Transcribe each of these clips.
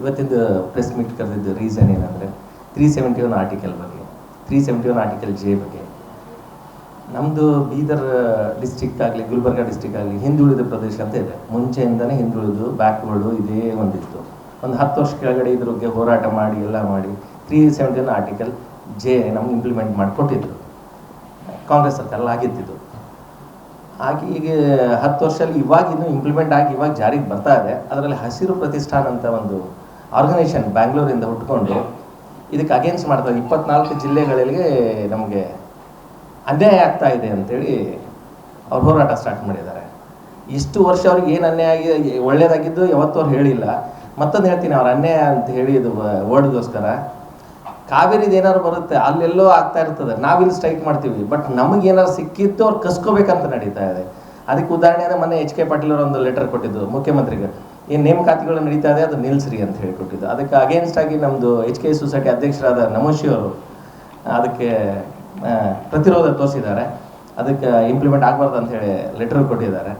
ಇವತ್ತಿಂದು press meet ಕರೆದಿದ್ದು reason ಏನಂದರೆ three seventy one article ಬಗ್ಗೆ three seventy one article J ಬಗ್ಗೆ. ನಮ್ಮದು ಬೀದರ್ ಡಿಸ್ಟಿಕ್ ಆಗಲಿ, ಗುಲ್ಬರ್ಗಾ ಡಿಸ್ಟಿಕ್ ಆಗಲಿ ಹಿಂದುಳಿದ ಪ್ರದೇಶ ಅಂತ ಇದೆ. ಮುಂಚೆಯಿಂದನೇ ಹಿಂದುಳಿದು ಬ್ಯಾಕ್ವರ್ಡು ಇದೇ ಒಂದಿತ್ತು. ಒಂದು ಹತ್ತು ವರ್ಷ ಕೆಳಗಡೆ ಇದ್ರ ಬಗ್ಗೆ ಹೋರಾಟ ಮಾಡಿ, ಎಲ್ಲ ಮಾಡಿ three seventy one article J ನಮ್ಗೆ ಇಂಪ್ಲಿಮೆಂಟ್ ಮಾಡಿಕೊಟ್ಟಿದ್ರು. ಕಾಂಗ್ರೆಸ್ ಸರ್ಕಾರ ಆಗಿದ್ದಿದ್ದು ಹಾಗೆ ಈಗ ಹತ್ತು ವರ್ಷದಲ್ಲಿ ಇವಾಗ ಇಂಪ್ಲಿಮೆಂಟ್ ಆಗಿ ಇವಾಗ ಜಾರಿಗೆ ಬರ್ತಾ ಇದೆ. ಅದರಲ್ಲಿ ಹಸಿರು ಪ್ರತಿಷ್ಠಾನ ಅಂತ ಒಂದು ಆರ್ಗನೈಸೇಷನ್ ಬ್ಯಾಂಗ್ಳೂರಿಂದ ಹುಟ್ಕೊಂಡು ಇದಕ್ಕೆ ಅಗೇನ್ಸ್ಟ್ ಮಾಡ್ತಾರೆ ಇಪ್ಪತ್ನಾಲ್ಕು ಜಿಲ್ಲೆಗಳಿಗೆ ನಮಗೆ ಅನ್ಯಾಯ ಆಗ್ತಾ ಇದೆ ಅಂತೇಳಿ ಅವ್ರು ಹೋರಾಟ ಸ್ಟಾರ್ಟ್ ಮಾಡಿದ್ದಾರೆ. ಇಷ್ಟು ವರ್ಷ ಅವ್ರಿಗೆ ಏನು ಅನ್ಯಾಯ ಆಗಿ, ಒಳ್ಳೇದಾಗಿದ್ದು ಯಾವತ್ತೂ ಅವ್ರು ಹೇಳಿಲ್ಲ. ಮತ್ತೊಂದು ಹೇಳ್ತೀನಿ, ಅವ್ರು ಅನ್ಯಾಯ ಅಂತ ಹೇಳಿ ಇದು ವರ್ಡ್ಗೋಸ್ಕರ ಕಾವೇರಿದು ಏನಾದ್ರು ಬರುತ್ತೆ, ಅಲ್ಲೆಲ್ಲೋ ಆಗ್ತಾ ಇರ್ತದೆ. ನಾವಿಲ್ಲಿ ಸ್ಟ್ರೈಕ್ ಮಾಡ್ತೀವಿ ಬಟ್ ನಮಗೇನಾದ್ರು ಸಿಕ್ಕಿತ್ತು ಅವ್ರು ಕಸ್ಕೋಬೇಕಂತ ನಡೀತಾ ಇದೆ. ಅದಕ್ಕೆ ಉದಾಹರಣೆ ಅಂದರೆ ಮೊನ್ನೆ ಎಚ್ ಕೆ ಪಾಟೀಲ್ ಅವರು ಒಂದು ಲೆಟರ್ ಕೊಟ್ಟಿದ್ದು ಮುಖ್ಯಮಂತ್ರಿಗೆ. ಏನು ನೇಮಕಾತಿಗಳು ನಡೀತಾ ಇದೆ, ಅದು ನಿಲ್ಸ್ರಿ ಅಂತ ಹೇಳಿ ಕೊಟ್ಟಿದ್ದು ಅದಕ್ಕೆ ಅಗೇನ್ಸ್ಟ್ ಆಗಿ ನಮ್ಮದು ಎಚ್ ಕೆ ಸೊಸೈಟಿ ಅಧ್ಯಕ್ಷರಾದ ನಮೋಶಿ ಅವರು ಅದಕ್ಕೆ ಪ್ರತಿರೋಧ ತೋರಿಸಿದ್ದಾರೆ. ಅದಕ್ಕೆ ಇಂಪ್ಲಿಮೆಂಟ್ ಆಗಬಾರ್ದು ಅಂತ ಹೇಳಿ ಲೆಟರ್ ಕೊಟ್ಟಿದ್ದಾರೆ.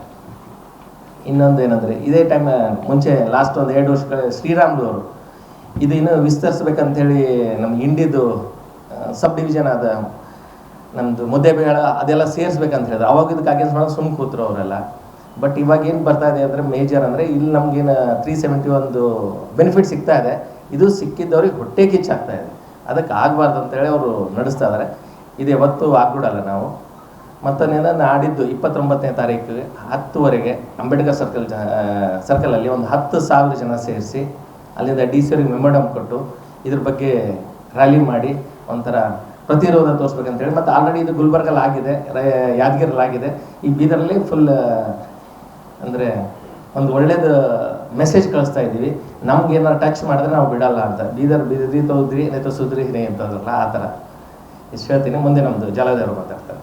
ಇನ್ನೊಂದು ಏನಂದರೆ, ಇದೇ ಟೈಮ್ ಮುಂಚೆ ಲಾಸ್ಟ್ ಒಂದು ಎರಡು ವರ್ಷಗಳ ಶ್ರೀರಾಮ್ಲು ಅವರು ಇದು ಇನ್ನೂ ವಿಸ್ತರಿಸ್ಬೇಕಂತೇಳಿ ನಮ್ಮ ಇಂಡಿದು ಸಬ್ ಡಿವಿಷನ್ ಆದ ನಮ್ಮದು ಮುದ್ದೆಬೇಳ ಅದೆಲ್ಲ ಸೇರಿಸ್ಬೇಕಂತ ಹೇಳಿದ್ರು. ಅವಾಗ ಇದಕ್ಕೆ ಅಗೇನ್ಸ್ಟ್ ಮಾಡೋದು ಸುಮ್ಮನೆ ಕೂತರು ಅವರೆಲ್ಲ. ಬಟ್ ಇವಾಗ ಏನು ಬರ್ತಾ ಇದೆ ಅಂದರೆ ಮೇಜರ್ ಅಂದರೆ ಇಲ್ಲಿ ನಮಗೇನು ತ್ರೀ ಸೆವೆಂಟಿ ಒಂದು ಬೆನಿಫಿಟ್ ಸಿಗ್ತಾ ಇದೆ. ಇದು ಸಿಕ್ಕಿದ್ದವ್ರಿಗೆ ಹೊಟ್ಟೆ ಕಿಚ್ಚಾಗ್ತಾ ಇದೆ. ಅದಕ್ಕೆ ಆಗಬಾರ್ದು ಅಂತೇಳಿ ಅವರು ನಡೆಸ್ತಾ ಇದ್ದಾರೆ ಇದು ಯಾವತ್ತೂ ಆಗ್ಬಿಡಲ್ಲ ನಾವು. ಮತ್ತೊಂದೇನ ನಾಡಿದ್ದು ಇಪ್ಪತ್ತೊಂಬತ್ತನೇ ತಾರೀಕು ಹತ್ತುವರೆಗೆ ಅಂಬೇಡ್ಕರ್ ಸರ್ಕಲ್ ಜ ಸರ್ಕಲಲ್ಲಿ ಒಂದು ಹತ್ತು ಸಾವಿರ ಜನ ಸೇರಿಸಿ ಅಲ್ಲಿಂದ ಡಿ ಸಿ ಅವ್ರಿಗೆ ಮೆಮೊಡಮ್ ಕೊಟ್ಟು ಇದ್ರ ಬಗ್ಗೆ ರ್ಯಾಲಿ ಮಾಡಿ ಒಂಥರ ಪ್ರತಿರೋಧ ತೋರಿಸ್ಬೇಕಂತೇಳಿ ಮತ್ತು ಆಲ್ರೆಡಿ ಇದು ಗುಲ್ಬರ್ಗಲ್ಲಿ ಆಗಿದೆ ಯಾದಗಿರಲ್ಲಿ ಆಗಿದೆ. ಈ ಬೀದರಲ್ಲಿ ಫುಲ್ ಅಂದರೆ ಒಂದು ಒಳ್ಳೇದು ಮೆಸೇಜ್ ಕಳಿಸ್ತಾ ಇದ್ದೀವಿ ನಮ್ಗೆ ಏನಾರು ಟಚ್ ಮಾಡಿದ್ರೆ ನಾವು ಬಿಡಲ್ಲ ಅಂತ ಬೀದರ್ ಬಿದ್ರಿ ತೋದ್ರಿ ನೆತ ಸುದ್ರಿ ಹಿರಿ ಅಂತಂದ್ರಲ್ಲ ಆ ಥರ ಇಷ್ಟು ಹೇಳ್ತೀನಿ ಮುಂದೆ ನಮ್ಮದು ಜಲದೇವರು ಮಾತಾಡ್ತಾರೆ